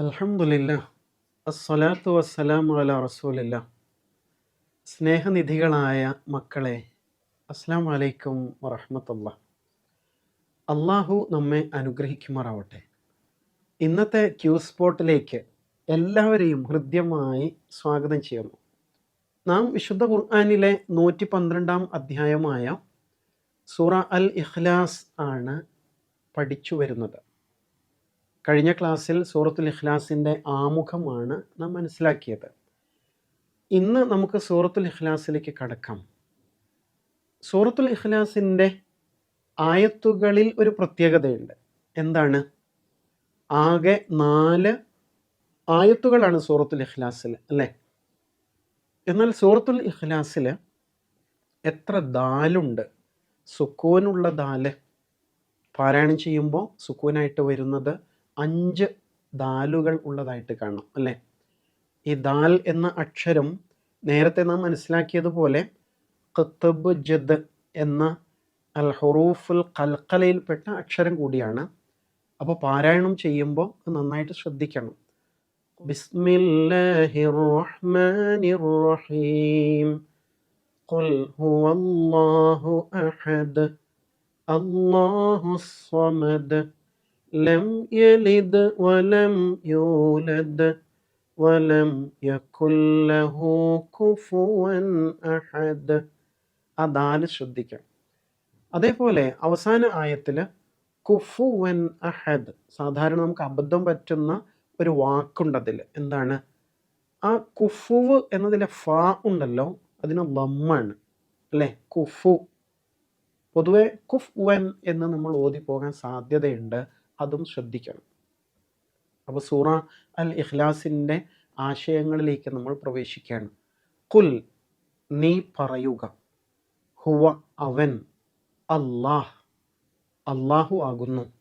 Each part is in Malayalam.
അൽഹംദുലില്ല അസ്സലാത്തു വസ്സലാം അല റസൂലില്ല സ്നേഹനിധികളായ മക്കളെ അസ്സാം വലൈക്കും വറഹമത്തല്ല അള്ളാഹു നമ്മെ അനുഗ്രഹിക്കുമാറാവട്ടെ. ഇന്നത്തെ ക്യൂ സ്പോട്ടിലേക്ക് എല്ലാവരെയും ഹൃദ്യമായി സ്വാഗതം ചെയ്യുന്നു. നാം വിശുദ്ധ ഖുർആാനിലെ നൂറ്റി പന്ത്രണ്ടാം അധ്യായമായ സൂറ അൽ ഇഖ്ലാസ് ആണ് പഠിച്ചു വരുന്നത്. കഴിഞ്ഞ ക്ലാസ്സിൽ സൂറത്തുൽ ഇഖ്ലാസിന്റെ ആമുഖമാണ് നാം മനസ്സിലാക്കിയത്. ഇന്ന് നമുക്ക് സൂറത്തുൽ ഇഖ്ലാസിലേക്ക് കടക്കാം. സൂറത്തുൽ ഇഖ്ലാസിന്റെ ആയത്തുകളിൽ ഒരു പ്രത്യേകതയുണ്ട്. എന്താണ്? ആകെ നാല് ആയത്തുകളാണ് സൂറത്തുൽ ഇഖ്ലാസിൽ അല്ലേ? എന്നാൽ സൂറത്തുൽ ഇഖ്ലാസിൽ എത്ര ദാലുണ്ട്? സുക്കൂനുള്ള ദാൽ. പാരായണം ചെയ്യുമ്പോൾ സുക്കൂനായിട്ട് വരുന്നത് അഞ്ച് ദാലുകൾ ഉള്ളതായിട്ട് കാണാം അല്ലേ? ഈ ദാൽ എന്ന അക്ഷരം നേരത്തെ നാം മനസ്സിലാക്കിയതുപോലെ ഖത്തബ് ജദ് എന്ന അൽ ഹുറൂഫുൽ കൽക്കലയിൽപ്പെട്ട അക്ഷരം കൂടിയാണ്. അപ്പോൾ പാരായണം ചെയ്യുമ്പോൾ നന്നായിട്ട് ശ്രദ്ധിക്കണം. ബിസ്മില്ലാഹിർ റഹ്മാനിർ റഹീം ഖുൽ ഹുവല്ലാഹു അഹദ്. അല്ലാഹു ലം യലിദ് വലം യൂലദ് വലം له കുഫുവൻ അഹദ്. ആ ദാൽ ശ്രദ്ധിക്കണം. അതേപോലെ അവസാന ആയത്തിൽ കുഫുവൻ അഹദ്. സാധാരണ നമുക്ക് അബദ്ധം പറ്റുന്ന ഒരു വാക്കുണ്ട് അതിൽ എന്താണ്? ആ കുഫുവ് എന്നതിലെ ഫാ ഉണ്ടല്ലോ അതിന് ലമ്മാണ്. അല്ലേ? കുഫു. പൊതുവെ കുഫ് വൻ എന്ന് നമ്മൾ ഓതി പോകാൻ സാധ്യതയുണ്ട്. അതും ശ്രദ്ധിക്കണം. അപ്പോൾ സൂറ അൽ ഇഖ്ലാസിന്റെ ആശയങ്ങളിലേക്ക് നമ്മൾ പ്രവേശിക്കുകയാണ്. കുൽ നീ പറയുക. ഹുവ അവൻ അല്ലാഹ്. അള്ളാഹു ആകുന്നു.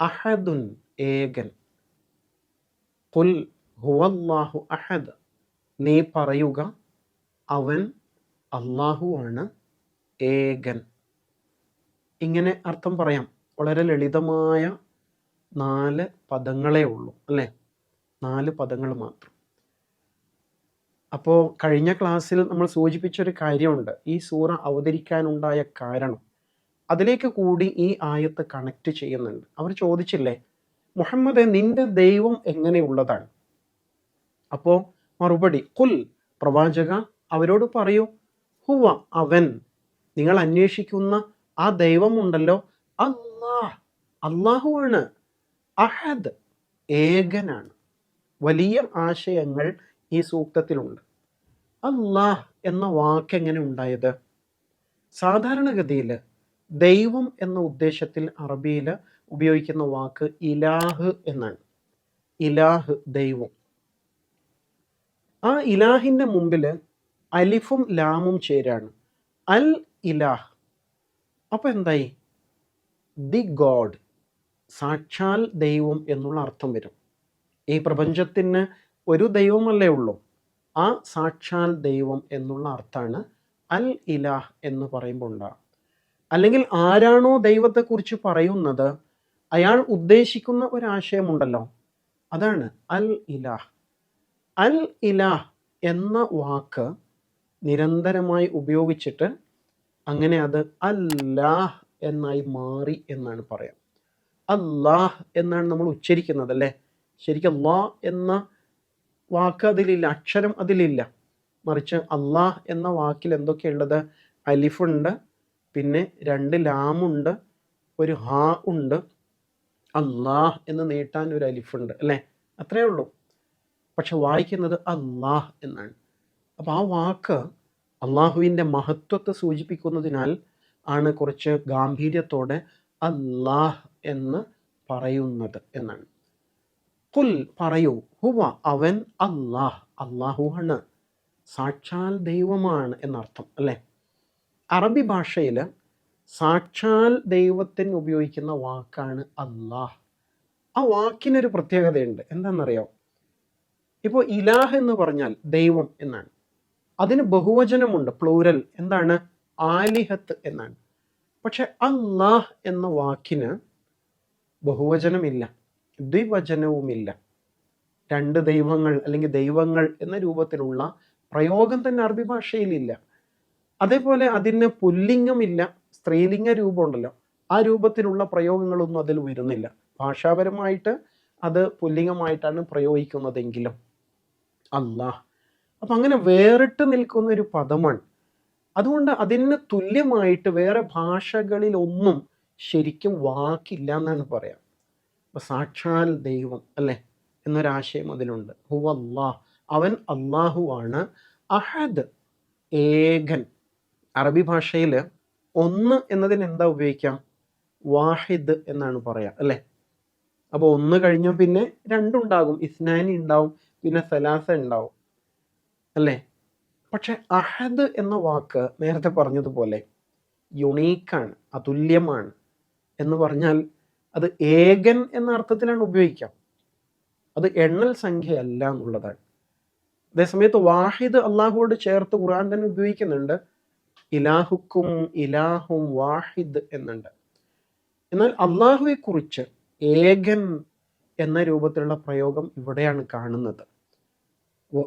അഹദുൻ ഏകൻ. കുൽ ഹുവല്ലാഹു അഹദ്. നീ പറയുക അവൻ അള്ളാഹു ആണ് ഏകൻ. ഇങ്ങനെ അർത്ഥം പറയാം. വളരെ ലളിതമായ നാല് പദങ്ങളേ ഉള്ളൂ അല്ലേ? നാല് പദങ്ങൾ മാത്രം. അപ്പോൾ കഴിഞ്ഞ ക്ലാസ്സിൽ നമ്മൾ സൂചിപ്പിച്ചൊരു കാര്യമുണ്ട്. ഈ സൂറ അവതരിക്കാനുണ്ടായ കാരണം. അതിലേക്ക് കൂടി ഈ ആയത്ത് കണക്ട് ചെയ്യുന്നുണ്ട്. അവർ ചോദിച്ചില്ലേ മുഹമ്മദ് നിന്റെ ദൈവം എങ്ങനെയുള്ളതാണ്? അപ്പോൾ മറുപടി കുൽ പ്രവാചക അവരോട് പറയൂ ഹുവ അവൻ. നിങ്ങൾ അന്വേഷിക്കുന്ന ആ ദൈവമുണ്ടല്ലോ അള്ളാഹ് അള്ളാഹുവാണ് അഹദ് ഏകനാണ്. വലിയ ആശയങ്ങൾ ഈ സൂക്തത്തിലുണ്ട്. അള്ളാഹ് എന്ന വാക്ക് എങ്ങനെ ഉണ്ടായത്? സാധാരണഗതിയിൽ ദൈവം എന്ന ഉദ്ദേശത്തിൽ അറബിയിൽ ഉപയോഗിക്കുന്ന വാക്ക് ഇലാഹ് എന്നാണ്. ഇലാഹ് ദൈവം. ആ ഇലാഹിന്റെ മുമ്പിൽ അലിഫും ലാമും ചേരാണ്. അൽ ഇലാഹ്. അപ്പോൾ എന്തായി? The God. സാക്ഷാൽ ദൈവം എന്നുള്ള അർത്ഥം വരും. ഈ പ്രപഞ്ചത്തിന് ഒരു ദൈവമല്ലേ ഉള്ളൂ. ആ സാക്ഷാൽ ദൈവം എന്നുള്ള അർത്ഥമാണ് അൽ ഇലാഹ് എന്ന് പറയുമ്പോൾ ഉണ്ടാകും അല്ലെങ്കിൽ ആരാണോ ദൈവത്തെക്കുറിച്ച് പറയുന്നത് അയാൾ ഉദ്ദേശിക്കുന്ന ഒരാശയമുണ്ടല്ലോ. അതാണ് അൽ ഇലാഹ്. അൽ ഇലാഹ് എന്ന വാക്ക് നിരന്തരമായി ഉപയോഗിച്ചിട്ട് അങ്ങനെ അത് അല്ലാഹ് എന്നായി മാറി എന്നാണ് പറയാം. അല്ലാഹ് എന്നാണ് നമ്മൾ ഉച്ചരിക്കുന്നത് അല്ലേ ശരിക്കും അള്ളാഹ് എന്ന വാക്ക് അതിലില്ല അക്ഷരം അതിലില്ല. മറിച്ച് അള്ളാഹ് എന്ന വാക്കിൽ എന്തൊക്കെയുള്ളത്? അലിഫുണ്ട് പിന്നെ രണ്ട് ലാമുണ്ട് ഒരു ഹാ ഉണ്ട്. അള്ളാഹ് എന്ന് നീട്ടാൻ ഒരു അലിഫുണ്ട് അല്ലേ? അത്രയേ ഉള്ളൂ. പക്ഷെ വായിക്കുന്നത് അള്ളാഹ് എന്നാണ്. അപ്പോൾ ആ വാക്ക് അള്ളാഹുവിന്റെ മഹത്വത്തെ സൂചിപ്പിക്കുന്നതിനാൽ ആണ് കുറച്ച് ഗാംഭീര്യത്തോടെ അല്ലാഹ് എന്ന് പറയുന്നത് എന്നാണ്. കുൽ പറയൂ ഹുവ അവൻ അള്ളാഹ് അള്ളാഹു ആണ് സാക്ഷാൽ ദൈവമാണ് എന്നർത്ഥം അല്ലേ? അറബി ഭാഷയിൽ സാക്ഷാൽ ദൈവത്തിന് ഉപയോഗിക്കുന്ന വാക്കാണ് അള്ളാഹ് ആ വാക്കിനൊരു പ്രത്യേകതയുണ്ട്. എന്താണെന്നറിയോ? ഇപ്പോൾ ഇലാഹ് എന്ന് പറഞ്ഞാൽ ദൈവം എന്നാണ്. അതിന് ബഹുവചനമുണ്ട് പ്ലൂരൽ. എന്താണ്? ആലിഹത്ത് എന്നാണ്. പക്ഷെ അള്ളാഹ് എന്ന വാക്കിന് ബഹുവചനമില്ല ദ്വിവചനവുമില്ല. രണ്ട് ദൈവങ്ങൾ അല്ലെങ്കിൽ ദൈവങ്ങൾ എന്ന രൂപത്തിലുള്ള പ്രയോഗം തന്നെ അറബി ഭാഷയിലില്ല. അതേപോലെ അതിന് പുല്ലിംഗമില്ല സ്ത്രീലിംഗ രൂപമുണ്ടല്ലോ ആ രൂപത്തിലുള്ള പ്രയോഗങ്ങളൊന്നും അതിൽ വരുന്നില്ല. ഭാഷാപരമായിട്ട് അത് പുല്ലിംഗമായിട്ടാണ് പ്രയോഗിക്കുന്നതെങ്കിലും. അള്ളാഹ് അപ്പം അങ്ങനെ വേറിട്ട് നിൽക്കുന്ന ഒരു പദമാണ്. അതുകൊണ്ട് അതിന് തുല്യമായിട്ട് വേറെ ഭാഷകളിലൊന്നും ശരിക്കും വാക്കില്ല എന്നാണ് പറയാം. അപ്പോൾ സാക്ഷാൽ ദൈവം അല്ലേ? എന്നൊരാശയം അതിലുണ്ട്. ഹു അള്ളാഹ് അവൻ അള്ളാഹുവാണ് അഹദ് ഏകൻ. അറബി ഭാഷയിൽ ഒന്ന് എന്നതിന് എന്താ ഉപയോഗിക്കാം? വാഹിദ് എന്നാണ് പറയാം അല്ലേ? അപ്പോൾ ഒന്ന് കഴിഞ്ഞാൽ പിന്നെ രണ്ടുണ്ടാകും. ഇസ്നാനി ഉണ്ടാവും പിന്നെ സലാസ ഉണ്ടാവും അല്ലേ? പക്ഷെ അഹദ് എന്ന വാക്ക് നേരത്തെ പറഞ്ഞതുപോലെ യുണീക്കാണ് അതുല്യമാണ്. എന്ന് പറഞ്ഞാൽ അത് ഏകൻ എന്ന അർത്ഥത്തിലാണ് ഉപയോഗിക്കാം. അത് എണ്ണൽ സംഖ്യയല്ല എന്നുള്ളതാണ്. അതേസമയത്ത് വാഹിദ് അള്ളാഹുവോട് ചേർത്ത് ഖുർആൻ തന്നെ ഉപയോഗിക്കുന്നുണ്ട്. ഇലാഹുക്കും ഇലാഹും വാഹിദ് എന്നുണ്ട്. എന്നാൽ അള്ളാഹുവെ കുറിച്ച് ഏകൻ എന്ന രൂപത്തിലുള്ള പ്രയോഗം ഇവിടെയാണ് കാണുന്നത്.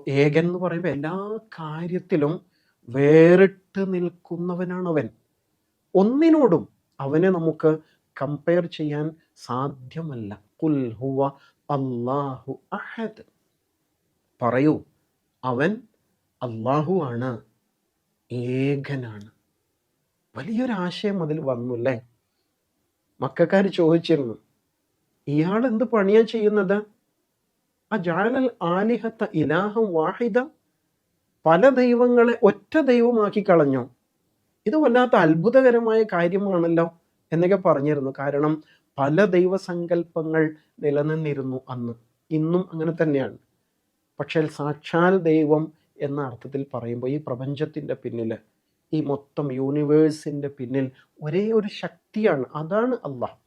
ഏകൻ എന്ന് പറയുമ്പോൾ എല്ലാ കാര്യത്തിലും വേറിട്ട് നിൽക്കുന്നവനാണ് അവൻ ഒന്നിനോടും അവനെ നമുക്ക് കമ്പയർ ചെയ്യാൻ സാധ്യമല്ല. കുൽ ഹുവ അള്ളാഹു അഹദ്. പറയൂ അവൻ അള്ളാഹു ആണ് ഏകനാണ്. വലിയൊരു ആശയം അതിൽ വന്നു അല്ലേ മക്കാർ ചോദിച്ചിരുന്നു ഇയാൾ എന്ത് പണിയാ ചെയ്യുന്നത്? ആ ജാലൽ ആലിഹത്ത ഇലാഹം വാഹിദ. പല ദൈവങ്ങളെ ഒറ്റ ദൈവമാക്കി കളഞ്ഞു. ഇത് വല്ലാത്ത അത്ഭുതകരമായ കാര്യമാണല്ലോ. എന്നൊക്കെ പറഞ്ഞിരുന്നു. കാരണം പല ദൈവസങ്കല്പങ്ങൾ നിലനിന്നിരുന്നു അന്ന്. ഇന്നും അങ്ങനെ തന്നെയാണ്. പക്ഷേ സാക്ഷാൽ ദൈവം എന്ന അർത്ഥത്തിൽ പറയുമ്പോൾ ഈ പ്രപഞ്ചത്തിന്റെ പിന്നിൽ ഈ മൊത്തം യൂണിവേഴ്സിന്റെ പിന്നിൽ ഒരേ ഒരു ശക്തിയാണ്. അതാണ് അള്ളാഹ്.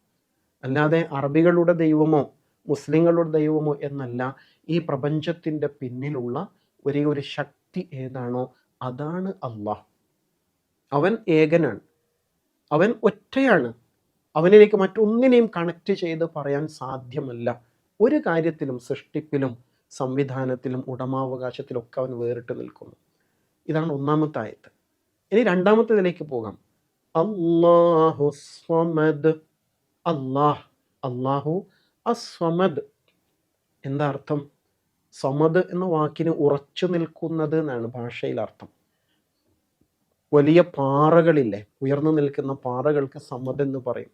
അല്ലാതെ അറബികളുടെ ദൈവമോ മുസ്ലിങ്ങളുടെ ദൈവമോ എന്നല്ല ഈ പ്രപഞ്ചത്തിന്റെ പിന്നിലുള്ള ഒരേ ഒരു ശക്തി ഏതാണോ അതാണ് അള്ളാഹ്. അവൻ ഏകനാണ്. അവൻ ഒറ്റയാണ്. അവനിലേക്ക് മറ്റൊന്നിനെയും കണക്ട് ചെയ്ത് പറയാൻ സാധ്യമല്ല. ഒരു കാര്യത്തിലും സൃഷ്ടിപ്പിലും സംവിധാനത്തിലും ഉടമാവകാശത്തിലൊക്കെ അവൻ വേറിട്ട് നിൽക്കുന്നു. ഇതാണ് ഒന്നാമത്തെ ആയത്ത്. ഇനി രണ്ടാമത്തേതിലേക്ക് പോകാം. അള്ളാഹു സ്വമദ്. അള്ളാഹ് അള്ളാഹു അസ്വമദ്. എന്താ അർത്ഥം? സമദ് എന്ന വാക്കിന് ഉറച്ചു നിൽക്കുന്നത് എന്നാണ് ഭാഷയിൽ അർത്ഥം. വലിയ പാറകളില്ലേ? ഉയർന്നു നിൽക്കുന്ന പാറകൾക്ക് സമദ് എന്ന് പറയും.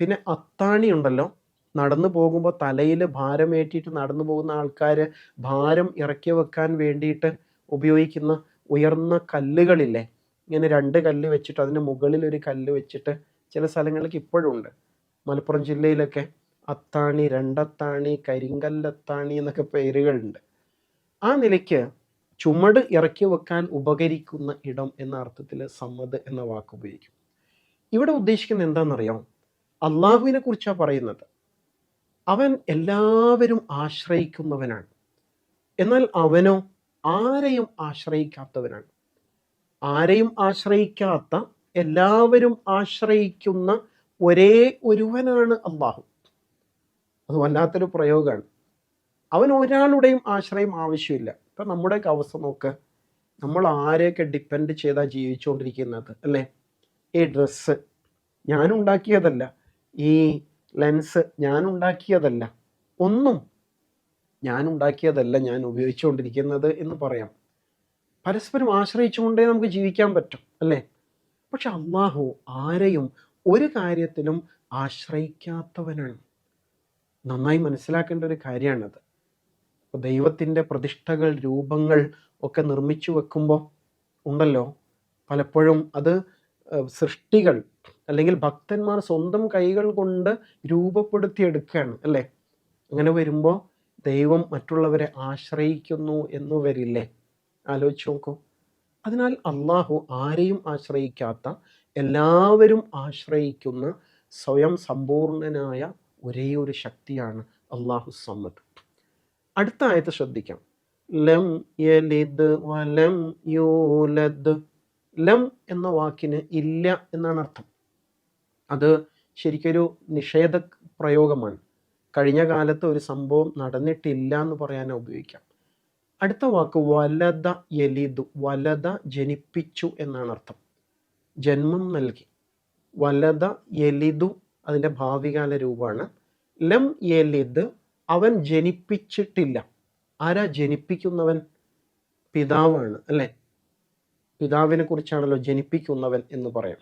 പിന്നെ അത്താണി ഉണ്ടല്ലോ. നടന്നു പോകുമ്പോൾ തലയിൽ ഭാരമേറ്റിയിട്ട് നടന്നു പോകുന്ന ആൾക്കാർ ഭാരം ഇറക്കി വെക്കാൻ വേണ്ടിയിട്ട് ഉപയോഗിക്കുന്ന ഉയർന്ന കല്ലുകളില്ലേ? ഇങ്ങനെ രണ്ട് കല്ല് വെച്ചിട്ട് അതിന് മുകളിൽ ഒരു കല്ല് വെച്ചിട്ട് ചില സ്ഥലങ്ങളിലേക്ക് ഇപ്പോഴും ഉണ്ട്. മലപ്പുറം ജില്ലയിലൊക്കെ അത്താണി രണ്ടത്താണി കരിങ്കല്ലത്താണി എന്നൊക്കെ പേരുകളുണ്ട്. ആ നിലയ്ക്ക് ചുമട് ഇറക്കി വെക്കാൻ ഉപകരിക്കുന്ന ഇടം എന്ന അർത്ഥത്തിൽ സമ്മത് എന്ന വാക്ക് ഉപയോഗിക്കും. ഇവിടെ ഉദ്ദേശിക്കുന്നത് എന്താണെന്നറിയാം അള്ളാഹുവിനെ കുറിച്ചാണ് പറയുന്നത്. അവൻ എല്ലാവരും ആശ്രയിക്കുന്നവനാണ്. എന്നാൽ അവനോ ആരെയും ആശ്രയിക്കാത്തവനാണ്. ആരെയും ആശ്രയിക്കാത്ത എല്ലാവരും ആശ്രയിക്കുന്ന ഒരേ ഒരുവനാണ് അള്ളാഹു. അത് വല്ലാത്തൊരു പ്രയോഗമാണ്. അവൻ ഒരാളുടെയും ആശ്രയം ആവശ്യമില്ല. ഇപ്പം നമ്മുടെയൊക്കെ അവസ്ഥ നോക്ക്. നമ്മൾ ആരെയൊക്കെ ഡിപ്പെൻഡ് ചെയ്താൽ ജീവിച്ചുകൊണ്ടിരിക്കുന്നത് അല്ലേ? ഈ ഡ്രസ്സ് ഞാനുണ്ടാക്കിയതല്ല ഈ ലെൻസ് ഞാനുണ്ടാക്കിയതല്ല ഒന്നും ഞാനുണ്ടാക്കിയതല്ല ഞാൻ ഉപയോഗിച്ചുകൊണ്ടിരിക്കുന്നത് എന്ന് പറയാം. പരസ്പരം ആശ്രയിച്ചുകൊണ്ടേ നമുക്ക് ജീവിക്കാൻ പറ്റും അല്ലേ? പക്ഷെ അള്ളാഹു ആരെയും ഒരു കാര്യത്തിലും ആശ്രയിക്കാത്തവനാണ്. നന്നായി മനസ്സിലാക്കേണ്ട ഒരു കാര്യമാണത്. അപ്പോൾ ദൈവത്തിന്റെ പ്രതിഷ്ഠകൾ രൂപങ്ങൾ ഒക്കെ നിർമ്മിച്ചു വെക്കുമ്പോൾ ഉണ്ടല്ലോ. പലപ്പോഴും അത് സൃഷ്ടികൾ അല്ലെങ്കിൽ ഭക്തന്മാർ സ്വന്തം കൈകൾ കൊണ്ട് രൂപപ്പെടുത്തിയെടുക്കുകയാണ് അല്ലേ? അങ്ങനെ വരുമ്പോൾ ദൈവം മറ്റുള്ളവരെ ആശ്രയിക്കുന്നു എന്ന് വരില്ലേ? ആലോചിച്ച് നോക്കൂ. അതിനാൽ അള്ളാഹു ആരെയും ആശ്രയിക്കാത്ത എല്ലാവരും ആശ്രയിക്കുന്ന സ്വയം സമ്പൂർണനായ ഒരേ ഒരു ശക്തിയാണ് അള്ളാഹു സമ്മദ് അടുത്ത ആയത്ത് ശ്രദ്ധിക്കാം. ലം യലിദ് വലം യൂലദ്. ലം എന്ന വാക്കിന് ഇല്ല എന്നാണ് അർത്ഥം. അത് ശരിക്കൊരു നിഷേധ പ്രയോഗമാണ്. കഴിഞ്ഞ കാലത്ത് ഒരു സംഭവം നടന്നിട്ടില്ല എന്ന് പറയാൻ ഉപയോഗിക്കാം. അടുത്ത വാക്ക് വലത യലിദു. വലത ജനിപ്പിച്ചു എന്നാണ് അർത്ഥം. ജന്മം നൽകി. വലത യലിദു അതിന്റെ ഭാവികാല രൂപമാണ്. ലം യലിദ് അവൻ ജനിപ്പിച്ചിട്ടില്ല. ആരാ ജനിപ്പിക്കുന്നവൻ? പിതാവാണ് അല്ലേ? പിതാവിനെ കുറിച്ചാണല്ലോ ജനിപ്പിക്കുന്നവൻ എന്ന് പറയാം.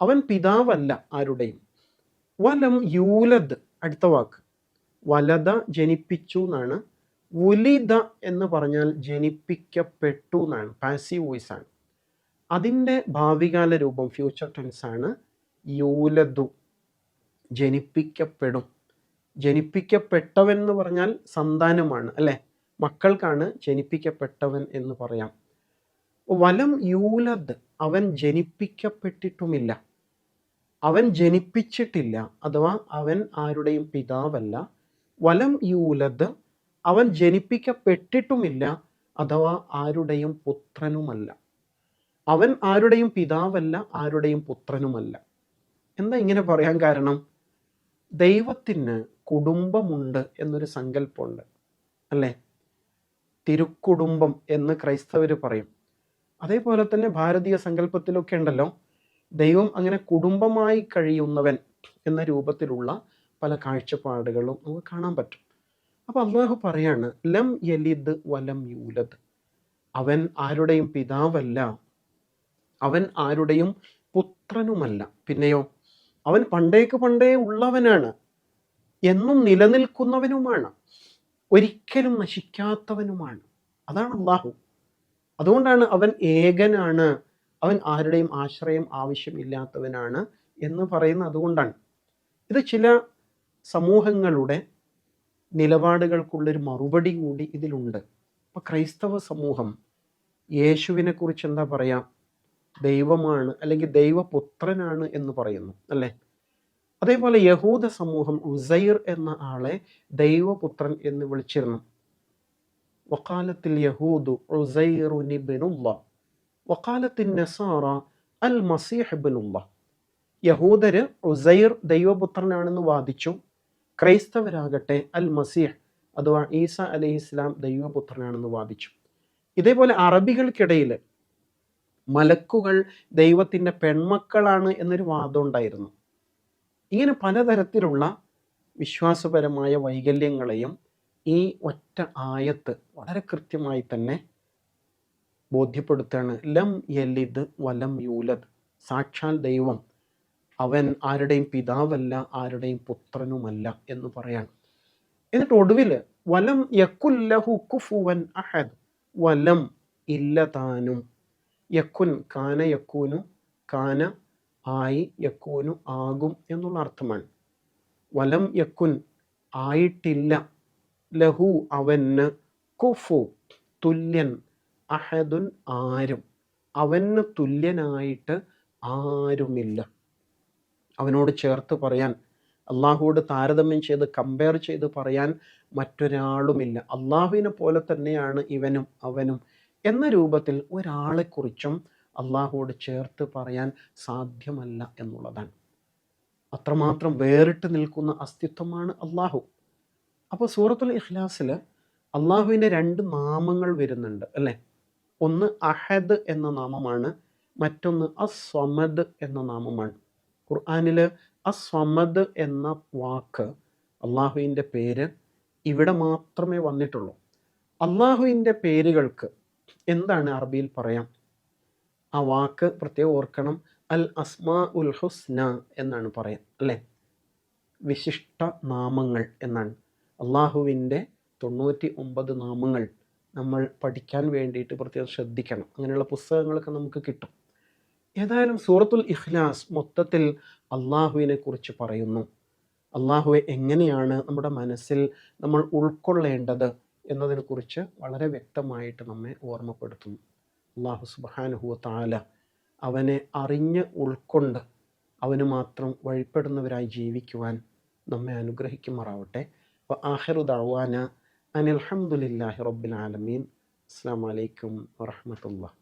അവൻ പിതാവല്ല ആരുടെയും. വലം യൂലദ് അടുത്ത വാക്ക്. വലത ജനിപ്പിച്ചു എന്നാണ്. ഉലിത എന്ന് പറഞ്ഞാൽ ജനിപ്പിക്കപ്പെട്ടു എന്നാണ്. പാസീവ് വോയിസ് ആണ്. അതിന്റെ ഭാവികാല രൂപം ഫ്യൂച്ചർ ടെൻസ് ആണ്. യൂലദു ജനിപ്പിക്കപ്പെടും. ജനിപ്പിക്കപ്പെട്ടവൻ എന്ന് പറഞ്ഞാൽ സന്താനമാണ് അല്ലേ? മക്കൾക്കാണ് ജനിപ്പിക്കപ്പെട്ടവൻ എന്ന് പറയാം. വലം യൂലദ് അവൻ ജനിപ്പിക്കപ്പെട്ടിട്ടുമില്ല. അവൻ ജനിപ്പിച്ചിട്ടില്ല അഥവാ അവൻ ആരുടെയും പിതാവല്ല. വലം യൂലദ് അവൻ ജനിപ്പിക്കപ്പെട്ടിട്ടുമില്ല അഥവാ ആരുടെയും പുത്രനുമല്ല. അവൻ ആരുടെയും പിതാവല്ല ആരുടെയും പുത്രനുമല്ല. എന്താ ഇങ്ങനെ പറയാൻ കാരണം? ദൈവത്തിന് കുടുംബമുണ്ട് എന്നൊരു സങ്കല്പമുണ്ട് അല്ലേ? തിരുക്കുടുംബം എന്ന് ക്രൈസ്തവർ പറയും. അതേപോലെ തന്നെ ഭാരതീയ സങ്കല്പത്തിലൊക്കെ ഉണ്ടല്ലോ ദൈവം അങ്ങനെ കുടുംബമായി കഴിയുന്നവൻ എന്ന രൂപത്തിലുള്ള പല കാഴ്ചപ്പാടുകളും നമുക്ക് കാണാൻ പറ്റും. അപ്പോൾ അള്ളാഹു പറയാണ് ലം യലിദ് വലം യൂലദ്. അവൻ ആരുടെയും പിതാവല്ല അവൻ ആരുടെയും പുത്രനുമല്ല. പിന്നെയോ അവൻ പണ്ടേക്ക് പണ്ടേ ഉള്ളവനാണ്. എന്നും നിലനിൽക്കുന്നവനുമാണ്. ഒരിക്കലും നശിക്കാത്തവനുമാണ്. അതാണ് അള്ളാഹു അതുകൊണ്ടാണ് അവൻ ഏകനാണ്. അവൻ ആരുടെയും ആശ്രയം ആവശ്യമില്ലാത്തവനാണ് എന്ന് പറയുന്ന അതുകൊണ്ടാണ്. ഇത് ചില സമൂഹങ്ങളുടെ നിലപാടുകൾക്കുള്ളൊരു മറുപടി കൂടി ഇതിലുണ്ട്. അപ്പോൾ ക്രൈസ്തവ സമൂഹം യേശുവിനെ കുറിച്ച് എന്താ പറയാ? ദൈവമാണ് അല്ലെങ്കിൽ ദൈവപുത്രനാണ് എന്ന് പറയുന്നു. അല്ലേ? അതേപോലെ യഹൂദ സമൂഹം ഉസൈർ എന്ന ആളെ ദൈവപുത്രൻ എന്ന് വിളിച്ചിരുന്നു. വക്കാലത്തിൽ യഹൂദു വക്കാലത്തിൻ നസാറ അൽ മസീഹബിനുള്ള യഹൂദര് ഉസൈർ ദൈവപുത്രനാണെന്ന് വാദിച്ചു. ക്രൈസ്തവരാകട്ടെ അൽ മസീഹ് അഥവാ ഈസ അലി ഇസ്ലാം ദൈവപുത്രനാണെന്ന് വാദിച്ചു. ഇതേപോലെ അറബികൾക്കിടയിൽ മലക്കുകൾ ദൈവത്തിന്റെ പെൺമക്കളാണ് എന്നൊരു വാദം ഉണ്ടായിരുന്നു. ഇങ്ങനെ പലതരത്തിലുള്ള വിശ്വാസപരമായ വൈകല്യങ്ങളെയും ഈ ഒറ്റ ആയത്ത് വളരെ കൃത്യമായി തന്നെ ബോധ്യപ്പെടുത്തുകയാണ് ലം യലിദ് വലം യൂലദ്. സാക്ഷാൽ ദൈവം അവൻ ആരുടെയും പിതാവല്ല ആരുടെയും പുത്രനുമല്ല എന്ന് പറയാണ്. എന്നിട്ട് ഒടുവിൽ വലം യക്കുല്ലഹു കുഫുവൻ അഹദ്. വലം ഇല്ല താനും. യക്കുൻ കാന യക്കൂനു കാന ആയി യക്കൂനു ആകും എന്നുള്ള അർത്ഥമാണ്. വലം യക്കുൻ ആയിട്ടില്ല. ലഹു അവന് കുഫു തുല്യൻ അഹദുൻ ആരും. അവന് തുല്യനായിട്ട് ആരുമില്ല. അവനോട് ചേർത്ത് പറയാൻ അള്ളാഹുവോട് താരതമ്യം ചെയ്ത് കമ്പയർ ചെയ്ത് പറയാൻ മറ്റൊരാളുമില്ല. അള്ളാഹുവിനെ പോലെ തന്നെയാണ് ഇവനും അവനും. എന്ന രൂപത്തിൽ ഒരാളെക്കുറിച്ചും അള്ളാഹുവോട് ചേർത്ത് പറയാൻ സാധ്യമല്ല എന്നുള്ളതാണ്. അത്രമാത്രം വേറിട്ട് നിൽക്കുന്ന അസ്തിത്വമാണ് അള്ളാഹു. അപ്പോൾ സൂറത്തുൽ ഇഖ്ലാസിൽ അള്ളാഹുവിന്റെ രണ്ട് നാമങ്ങൾ വരുന്നുണ്ട് അല്ലേ? ഒന്ന് അഹദ് എന്ന നാമമാണ് മറ്റൊന്ന് അസ്വമദ് എന്ന നാമമാണ്. ഖുർആാനിൽ അസ്വമദ് എന്ന വാക്ക് അള്ളാഹുവിന്റെ പേര് ഇവിടെ മാത്രമേ വന്നിട്ടുള്ളൂ. അള്ളാഹുവിന്റെ പേരുകൾക്ക് എന്താണ് അറബിയിൽ പറയാം? ആ വാക്ക് പ്രത്യേകം ഓർക്കണം. അൽ അസ്മാ ഉൽ ഹുസ്ന എന്നാണ് പറയാം അല്ലേ? വിശിഷ്ട നാമങ്ങൾ എന്നാണ്. അള്ളാഹുവിന്റെ തൊണ്ണൂറ്റി ഒമ്പത് നാമങ്ങൾ നമ്മൾ പഠിക്കാൻ വേണ്ടിയിട്ട് പ്രത്യേകം ശ്രദ്ധിക്കണം. അങ്ങനെയുള്ള പുസ്തകങ്ങളൊക്കെ നമുക്ക് കിട്ടും. ഏതായാലും സൂറത്തുൽ ഇഖ്ലാസ് മൊത്തത്തിൽ അള്ളാഹുവിനെ കുറിച്ച് പറയുന്നു. അള്ളാഹുവെ എങ്ങനെയാണ് നമ്മുടെ മനസ്സിൽ നമ്മൾ ഉൾക്കൊള്ളേണ്ടത് എന്നതിനെക്കുറിച്ച് വളരെ വ്യക്തമായിട്ട് നമ്മെ ഓർമ്മപ്പെടുത്തുന്നു. അള്ളാഹു സുബാനുഹുവ താല അവനെ അറിഞ്ഞ് ഉൾക്കൊണ്ട് അവന് മാത്രം വഴിപ്പെടുന്നവരായി ജീവിക്കുവാൻ നമ്മെ അനുഗ്രഹിക്കുമാറാവട്ടെ. അപ്പോൾ ആഹിറു ദാവാന അനിൽഹമുല്ലാഹി റബ്ബിൽ ആലമീൻ. അസ്സാം വലൈക്കും വറഹമത്തുള്ള